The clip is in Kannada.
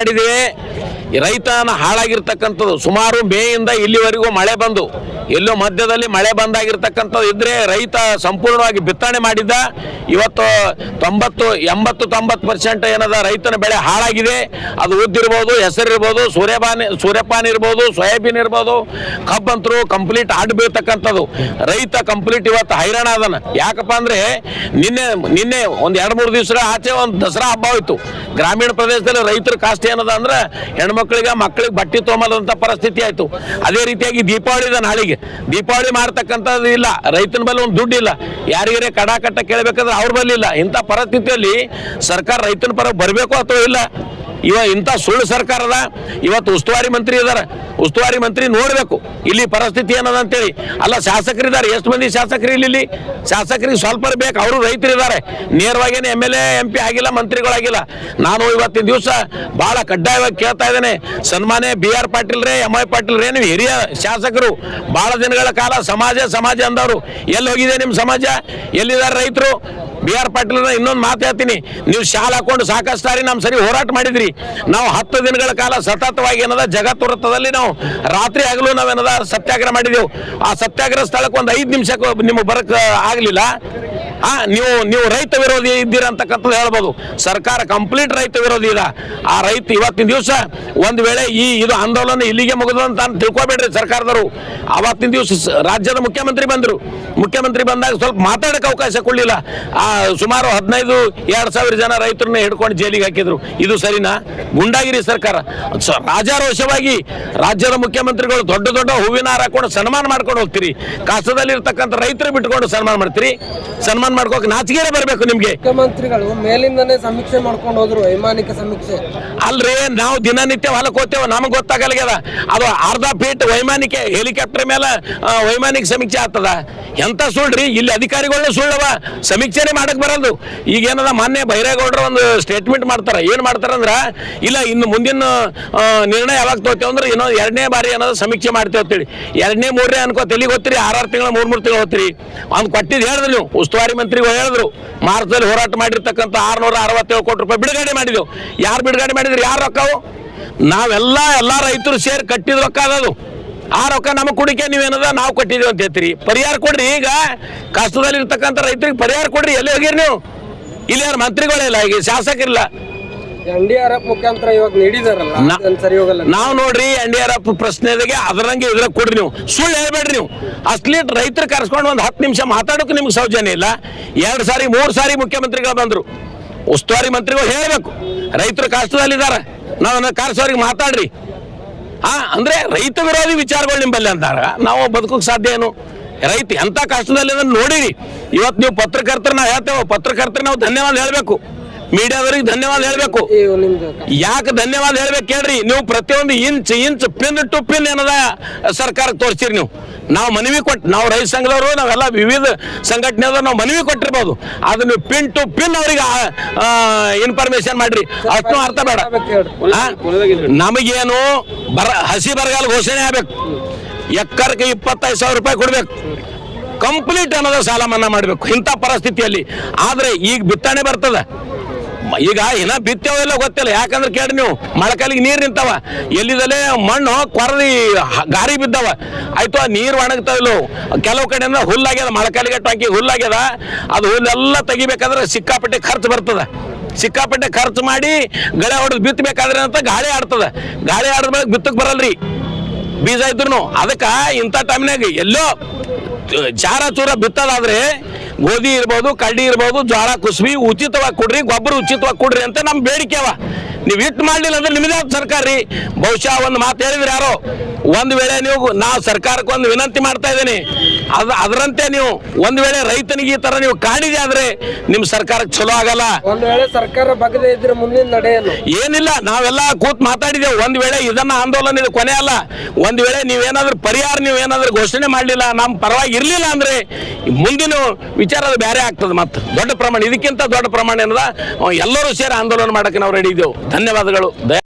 ಮಾಡಿದೆ ರೈತನ ಹಾಳಾಗಿರ್ತಕ್ಕಂಥದ್ದು. ಸುಮಾರು ಮೇಯಿಂದ ಇಲ್ಲಿವರೆಗೂ ಮಳೆ ಬಂದು, ಎಲ್ಲೋ ಮಧ್ಯದಲ್ಲಿ ಮಳೆ ಬಂದಾಗಿರ್ತಕ್ಕಂಥದ್ದು ಇದ್ರೆ ರೈತ ಸಂಪೂರ್ಣವಾಗಿ ಬಿತ್ತನೆ ಮಾಡಿದ್ದ. ಇವತ್ತು ತೊಂಬತ್ತು, ಎಂಬತ್ತು, ತೊಂಬತ್ತು ಪರ್ಸೆಂಟ್ ಏನದ ರೈತನ ಬೆಳೆ ಹಾಳಾಗಿದೆ. ಅದು ಉದ್ದಿರ್ಬೋದು, ಹೆಸರಿರ್ಬೋದು, ಸೂರ್ಯಪಾನ ಸೂರ್ಯಪಾನ ಇರ್ಬೋದು, ಸೋಯಾಬೀನ್ ಇರ್ಬೋದು, ಕಬ್ಬಂತರು ಕಂಪ್ಲೀಟ್ ಆಡು ಬೀಳ್ತಕ್ಕಂಥದ್ದು ರೈತ ಕಂಪ್ಲೀಟ್ ಇವತ್ತು ಹೈರಾಣ ಅದನ. ಯಾಕಪ್ಪ ಅಂದ್ರೆ ನಿನ್ನೆ ನಿನ್ನೆ ಒಂದು ಎರಡು ಮೂರು ದಿವಸ ಆಚೆ ಒಂದು ದಸರಾ ಹಬ್ಬ ಹೋಯ್ತು. ಗ್ರಾಮೀಣ ಪ್ರದೇಶದಲ್ಲಿ ರೈತರ ಕಾಸ್ಟ್ ಏನದ ಅಂದ್ರೆ ಹೆಣ್ಮಕ್ಳಿಗೆ ಮಕ್ಕಳಿಗೆ ಬಟ್ಟೆ ತೊಗೊಂಬದಂತ ಪರಿಸ್ಥಿತಿ ಆಯ್ತು. ಅದೇ ರೀತಿಯಾಗಿ ದೀಪಾವಳಿ ಇದೆ ನಾಳೆಗೆ. ದೀಪಾವಳಿ ಮಾಡ್ತಕ್ಕಂಥದ್ದು ಇಲ್ಲ. ರೈತನ ಬಲ್ಲಿ ಒಂದು ದುಡ್ಡು ಇಲ್ಲ. ಯಾರಿಗಾರೆ ಕಡಾಕಟ್ಟ ಕೇಳಬೇಕಂದ್ರೆ ಅವ್ರ ಬಳಿ ಇಲ್ಲ. ಇಂಥ ಪರಿಸ್ಥಿತಿಯಲ್ಲಿ ಸರ್ಕಾರ ರೈತನ ಪರ ಬರಬೇಕು ಅಥವಾ ಇಲ್ಲ? ಇವ ಇಂಥ ಸುಳ್ಳು ಸರ್ಕಾರದ ಇವತ್ತು ಉಸ್ತುವಾರಿ ಮಂತ್ರಿ ಇದಾರೆ. ಉಸ್ತುವಾರಿ ಮಂತ್ರಿ ನೋಡಬೇಕು. ಇಲ್ಲಿ ಪರಿಸ್ಥಿತಿ ಏನದ ಅಂತೇಳಿ. ಅಲ್ಲ ಶಾಸಕರಿದ್ದಾರೆ ಎಷ್ಟು ಮಂದಿ ಶಾಸಕರು ಇಲ್ಲಿ ಇಲ್ಲಿ? ಶಾಸಕರಿಗೆ ಸ್ವಲ್ಪ ಬೇಕು. ಅವರು ರೈತರಿದ್ದಾರೆ ನೇರವಾಗಿನೇ M L A, M P ಆಗಿಲ್ಲ, ಮಂತ್ರಿಗಳಾಗಿಲ್ಲ. ನಾನು ಇವತ್ತಿನ ದಿವಸ ಬಹಳ ಕಡ್ಡಾಯವಾಗಿ ಕೇಳ್ತಾ ಇದ್ದೇನೆ. ಸನ್ಮಾನ್ಯ ಬಿ ಆರ್ ಪಾಟೀಲ್ ರೇ, ಎಂ ಐ ಪಾಟೀಲ್ ರೇ, ನೀವು ಹಿರಿಯ ಶಾಸಕರು. ಬಹಳ ದಿನಗಳ ಕಾಲ ಸಮಾಜ ಸಮಾಜ ಅಂದವರು. ಎಲ್ಲಿ ಹೋಗಿದೆ ನಿಮ್ಮ ಸಮಾಜ? ಎಲ್ಲಿದ್ದಾರೆ ರೈತರು? ಬಿ ಆರ್ ಪಾಟೀಲ್ ಇನ್ನೊಂದು ಮಾತು ಹೇಳ್ತೀನಿ. ನೀವು ಶಾಲ್ ಹಾಕೊಂಡು ಸಾಕಷ್ಟು ಸಾರಿ ನಮ್ಮ ಸರಿ ಹೋರಾಟ ಮಾಡಿದ್ರಿ. ನಾವು ಹತ್ತು ದಿನಗಳ ಕಾಲ ಸತತವಾಗಿ ಏನದ ಜಗತ್ತು ವೃತ್ತದಲ್ಲಿ ನಾವು ರಾತ್ರಿ ಆಗಲೂ ನಾವೇನದ ಸತ್ಯಾಗ್ರಹ ಮಾಡಿದೆವು. ಆ ಸತ್ಯಾಗ್ರಹ ಸ್ಥಳಕ್ಕೆ ಒಂದು ಐದು ನಿಮಿಷಕ್ಕೆ ನಿಮಗೆ ಬರಕ್ ಆಗಲಿಲ್ಲ. ಆ, ನೀವು ನೀವು ರೈತ ವಿರೋಧಿ ಇದ್ದೀರಾ ಅಂತಕ್ಕಂಥದ್ದು ಹೇಳ್ಬೋದು. ಸರ್ಕಾರ ಕಂಪ್ಲೀಟ್ ರೈತ ವಿರೋಧಿ ಇದೆ. ಆ ರೈತ ಇವತ್ತಿನ ದಿವಸ ಒಂದು ವೇಳೆ ಈ, ಇದು ಆಂದೋಲನ ಇಲ್ಲಿಗೆ ಮುಗಿದು ಅಂತ ತಿಳ್ಕೊಬೇಡ್ರಿ ಸರ್ಕಾರದವರು. ಅವತ್ತಿನ ದಿವಸ ರಾಜ್ಯದ ಮುಖ್ಯಮಂತ್ರಿ ಬಂದರು. ಮುಖ್ಯಮಂತ್ರಿ ಬಂದಾಗ ಸ್ವಲ್ಪ ಮಾತಾಡಕ್ಕೆ ಅವಕಾಶ ಕೊಡಲಿಲ್ಲ. ಆ, ಸುಮಾರು ಹದಿನೈದು, ಎರಡು ಸಾವಿರ ಜನ ರೈತರನ್ನ ಹಿಡ್ಕೊಂಡು ಜೈಲಿಗೆ ಹಾಕಿದ್ರು. ಇದು ಸರಿನಾ? ಗುಂಡಾಗಿರಿ ಸರ್ಕಾರ. ರಾಜಾರೋಷವಾಗಿ ರಾಜ್ಯದ ಮುಖ್ಯಮಂತ್ರಿಗಳು ದೊಡ್ಡ ದೊಡ್ಡ ಹೂವಿನ ಹಾರ ಹಾಕೊಂಡು ಸನ್ಮಾನ ಮಾಡ್ಕೊಂಡು ಹೋಗ್ತೀರಿ. ಕಾಸದಲ್ಲಿ ಇರ್ತಕ್ಕಂಥ ರೈತರು ಬಿಟ್ಕೊಂಡು ಸನ್ಮಾನ ಮಾಡ್ತೀರಿ? ಸನ್ಮಾನ ಮಾಡ್ಕೋಕೆ ನಾಚಿಗೆರೆ ಬರಬೇಕು ನಿಮ್ಗೆ. ಮುಖ್ಯಮಂತ್ರಿಗಳು ಮೇಲಿಂದನೇ ಸಮೀಕ್ಷೆ ಮಾಡ್ಕೊಂಡು ಹೋದ್ರು ವೈಮಾನಿಕ ಸಮೀಕ್ಷೆ. ಅಲ್ರಿ ನಾವು ದಿನನಿತ್ಯ ಹೊಲಕ್ಕೆ ಹೋಗ್ತೇವೆ ನಮಗೆ ಗೊತ್ತಾಗಲ್ಗ್ಯದ. ಅದು ಅರ್ಧ ಫೀಟ್ ವೈಮಾನಿಕ ಹೆಲಿಕಾಪ್ಟರ್ ಮೇಲೆ ಆ, ವೈಮಾನಿಕ ಸಮೀಕ್ಷೆ ಆಗ್ತದ. ಎಂತ ಸುಳ್ಳ್ರಿ? ಇಲ್ಲಿ ಅಧಿಕಾರಿಗಳನ್ನ ಸುಳ್ಳವ. ಸಮೀಕ್ಷೆನೇ ಮಾಡಕ್ ಬರಲ್ದು. ಈಗ ಏನದ ಮೊನ್ನೆ ಬೈರೇಗೌಡರು ಒಂದು ಸ್ಟೇಟ್ಮೆಂಟ್ ಮಾಡ್ತಾರ. ಏನ್ ಮಾಡ್ತಾರಂದ್ರ ಇಲ್ಲ ಇನ್ನು ಮುಂದಿನ ಆ, ನಿರ್ಣಯ ಯಾವಾಗ ತಗೋತೇವೆ ಅಂದ್ರೆ ಇನ್ನೊಂದು ಎರಡನೇ ಬಾರಿ ಏನಾದ್ರು ಸಮೀಕ್ಷೆ ಮಾಡ್ತೇವೆ ಅಂತೇಳಿ. ಎರಡನೇ ಮೂರನೇ ಅನ್ಕೋ ತಲೆಗೆ ಹೋಗ್ತೀರಿ ಆರಾರು ತಿಂಗಳ ಮೂರ್ ಮೂರು ತಿಂಗಳು ಹೋಗ್ತೀರಿ ಅವ್ನು ಕೊಟ್ಟಿದ್ ಹೇಳಿದ್ರು ನೀವು ಉಸ್ತುವಾರಿ ಮಂತ್ರಿಗಳು ಹೇಳಿದ್ರು ಮಾರ್ಚದಲ್ಲಿ ಹೋರಾಟ ಮಾಡಿರ್ತಕ್ಕಂಥ ಆರ್ನೂರ ಅರವತ್ತೇಳು ಕೋಟಿ ರೂಪಾಯಿ ಬಿಡುಗಡೆ ಮಾಡಿದೆವು. ಯಾರು ಬಿಡುಗಡೆ ಮಾಡಿದ್ರು, ಯಾರು ರೊಕ್ಕವು? ನಾವೆಲ್ಲ, ಎಲ್ಲ ರೈತರು ಸೇರಿ ಕಟ್ಟಿದ ರೊಕ್ಕ ಅದು ಆ ರೊಕ್ಕ ನಮ್ಮ ಕುಡಿಕೆ, ನೀವೇನದ? ನಾವು ಕಟ್ಟಿದೀವಿ ಅಂತ ಹೇಳ್ತೀರಿ. ಪರಿಹಾರ ಕೊಡ್ರಿ ಈಗ. ಕಷ್ಟದಲ್ಲಿ ಇರ್ತಕ್ಕಂಥ ರೈತರಿಗೆ ಪರಿಹಾರ ಕೊಡ್ರಿ. ಎಲ್ಲಿ ಹೋಗಿರಿ ನೀವು? ಇಲ್ಲಿ ಯಾರು ಮಂತ್ರಿಗಳಿಲ್ಲ ಈಗ ಶಾಸಕರಿಲ್ಲ. ಎನ್ ಡಿ ಆರ್ ಎಫ್ ಮುಖಾಂತರ ಇವಾಗ ನೀಡಿದಾರಲ್ಲ ನಾ- ಸರಿ ಹೋಗಲ್ಲ. ನಾವು ನೋಡ್ರಿ ಎನ್ ಡಿ ಆರ್ ಎಫ್ ಪ್ರಶ್ನೆ ಅದರಂಗೆ ಇದ್ರಾಗ ಕೊಡ್ರಿ ನೀವು. ಸುಳ್ಳು ಹೇಳ್ಬೇಡ್ರಿ ನೀವು. ಅಸ್ಲಿ ರೈತರು ಕರ್ಸ್ಕೊಂಡು ಒಂದು ಹತ್ತು ನಿಮಿಷ ಮಾತಾಡೋಕೆ ನಿಮ್ಗೆ ಸೌಜನ್ಯ ಇಲ್ಲ. ಎರಡು ಸಾರಿ ಮೂರು ಸಾರಿ ಮುಖ್ಯಮಂತ್ರಿಗಳು ಬಂದರು. ಉಸ್ತುವಾರಿ ಮಂತ್ರಿಗಳು ಹೇಳಬೇಕು. ರೈತರು ಕಷ್ಟದಲ್ಲಿದ್ದಾರೆ. ನಾವು ಕಾರ್ಸೋರಿಗೆ ಮಾತಾಡ್ರಿ. ಆ ಅಂದ್ರೆ ರೈತ ವಿರೋಧಿ ವಿಚಾರಗಳು ನಿಂಬಲ್ಲಿ ಅಂದಾಗ ನಾವು ಬದುಕೋಕೆ ಸಾಧ್ಯ ಏನು? ರೈತ ಎಂತ ಕಷ್ಟದಲ್ಲಿ ನೋಡಿರಿ. ಇವತ್ತು ನೀವು ಪತ್ರಕರ್ತರು ನಾವು ಹೇಳ್ತೇವೆ ಪತ್ರಕರ್ತರು ನಾವು ಧನ್ಯವಾದ ಹೇಳಬೇಕು. ಮೀಡಿಯಾದವ್ರಿಗೆ ಧನ್ಯವಾದ ಹೇಳಬೇಕು. ಯಾಕೆ ಧನ್ಯವಾದ ಹೇಳ್ಬೇಕು ಕೇಳ್ರಿ ನೀವು ಪ್ರತಿಯೊಂದು inch inch pin to pin ಏನದ ಸರ್ಕಾರಕ್ಕೆ ತೋರಿಸ್ತೀರಿ ನೀವು. ನಾವು ಮನವಿ ಕೊಟ್ಟು ನಾವು ರೈತ ಸಂಘದವರು ನಾವೆಲ್ಲ ವಿವಿಧ ಸಂಘಟನೆದವ್ರು ನಾವು ಮನವಿ ಕೊಟ್ಟಿರ್ಬೋದು. ಅದನ್ನ ಪಿನ್ ಟು ಪಿನ್ ಅವ್ರಿಗೆ ಇನ್ಫಾರ್ಮೇಶನ್ ಮಾಡ್ರಿ. ಅಷ್ಟು ಅರ್ಥ ಬೇಡ. ನಮಗೇನು ಬರ ಹಸಿ ಬರಗಾಲ ಘೋಷಣೆ ಆಗ್ಬೇಕು. ಎಕ್ಕರ್ಗೆ ಇಪ್ಪತ್ತೈದು ಸಾವಿರ ರೂಪಾಯಿ ಕೊಡ್ಬೇಕು. ಕಂಪ್ಲೀಟ್ ಅನ್ನೋದ ಸಾಲ ಮನ್ನಾ ಮಾಡಬೇಕು. ಇಂಥ ಪರಿಸ್ಥಿತಿಯಲ್ಲಿ. ಆದ್ರೆ ಈಗ ಬಿತ್ತನೆ ಬರ್ತದ. ಈಗ ಏನ ಬಿತ್ತೇವೆಲ್ಲ ಗೊತ್ತಿಲ್ಲ. ಯಾಕಂದ್ರೆ ಕೇಳಿ ನೀವು ಮಳೆಕಾಲಿಗೆ ನೀರು ನಿಂತಾವ. ಎಲ್ಲಿದಲ್ಲೇ ಮಣ್ಣು ಕೊರದಿ ಗಾರಿ ಬಿದ್ದಾವ. ಆಯ್ತು, ಆ ನೀರು ಒಣಗ್ತಾವಿಲ್ಲ ಕೆಲವು ಕಡೆಯಿಂದ ಹುಲ್ಲಾಗ್ಯದ ಮಳೆಕಾಲಿಗೆ ಟಾಕಿ ಹುಲ್ಲಾಗ್ಯದ. ಅದು ಹುಲ್ಲೆಲ್ಲ ತೆಗಿಬೇಕಾದ್ರೆ ಸಿಕ್ಕಾಪಟ್ಟೆ ಖರ್ಚು ಬರ್ತದ. ಸಿಕ್ಕಾಪಟ್ಟೆ ಖರ್ಚು ಮಾಡಿ ಗಳೆ ಹೊಡೆದು ಬಿತ್ತಬೇಕಾದ್ರೆ ಅಂತ ಗಾಳಿ ಆಡ್ತದ. ಗಾಳಿ ಆಡದ ಮೇಲೆ ಬಿತ್ತಕ್ಕೆ ಬರಲ್ರಿ. ಬೀಜ ಇದ್ರು ಅದಕ್ಕೆ ಇಂಥ ಟೈಮ್ನಾಗ ಎಲ್ಲೋ ಜಾರ ಚೂರ ಬಿತ್ತದಾದ್ರೆ ಗೋಧಿ ಇರ್ಬೋದು, ಕಡ್ಡಿ ಇರ್ಬೋದು, ಜ್ವಾಳ, ಕುಸುಬಿ, ಉಚಿತವಾಗಿ ಕೊಡ್ರಿ, ಗೊಬ್ಬರ ಉಚಿತವಾಗಿ ಕೊಡ್ರಿ ಅಂತ ನಮ್ಮ ಬೇಡಿಕೆ ಅವ. ನೀವು ಇಟ್ಟು ಮಾಡಲಿಲ್ಲ ಅಂದ್ರೆ ನಿಮ್ಮದೇ ಸರ್ಕಾರ ರೀ. ಬಹುಶಃ ಒಂದು ಮಾತು ಹೇಳಿದ್ರಿ ಯಾರೋ, ಒಂದು ವೇಳೆ ನೀವು ನಾವು ಸರ್ಕಾರಕ್ಕೆ ಒಂದು ವಿನಂತಿ ಮಾಡ್ತಾ ಇದ್ದೀನಿ. ಅದು ಅದರಂತೆ ನೀವು ಒಂದ್ ವೇಳೆ ರೈತನಿಗೆ ಈ ತರ ನೀವು ಕಾಣಿದೆ ಆದ್ರೆ ನಿಮ್ಮ ಸರ್ಕಾರಕ್ಕೆ ಚಲೋ ಆಗಲ್ಲ. ಒಂದ್ ವೇಳೆ ಸರ್ಕಾರ ಬಗ್ಗೆ ಇದ್ರೆ ಮುಂದಿನ ನಡೆಯನ್ನು. ಏನಿಲ್ಲ ನಾವೆಲ್ಲ ಕೂತ್ ಮಾತಾಡಿದೆವು ಒಂದ್ ವೇಳೆ ಇದನ್ನ ಆಂದೋಲನ ಇದು ಕೊನೆ ಅಲ್ಲ. ಒಂದ್ ವೇಳೆ ನೀವೇನಾದ್ರೂ ಪರಿಹಾರ ನೀವೇನಾದ್ರೂ ಘೋಷಣೆ ಮಾಡಲಿಲ್ಲ ನಮ್ಮ ಪರವಾಗಿ ಇರ್ಲಿಲ್ಲ ಅಂದ್ರೆ ಮುಂದಿನ ವಿಚಾರ ಅದು ಬೇರೆ ಆಗ್ತದೆ ಮತ್ತೆ. ದೊಡ್ಡ ಪ್ರಮಾಣ ಇದಕ್ಕಿಂತ ದೊಡ್ಡ ಪ್ರಮಾಣ ಏನದ? ಎಲ್ಲರೂ ಸೇರಿ ಆಂದೋಲನ ಮಾಡಕ್ಕೆ ನಾವು ರೆಡಿ ಇದ್ದೇವೆ. ಧನ್ಯವಾದಗಳು.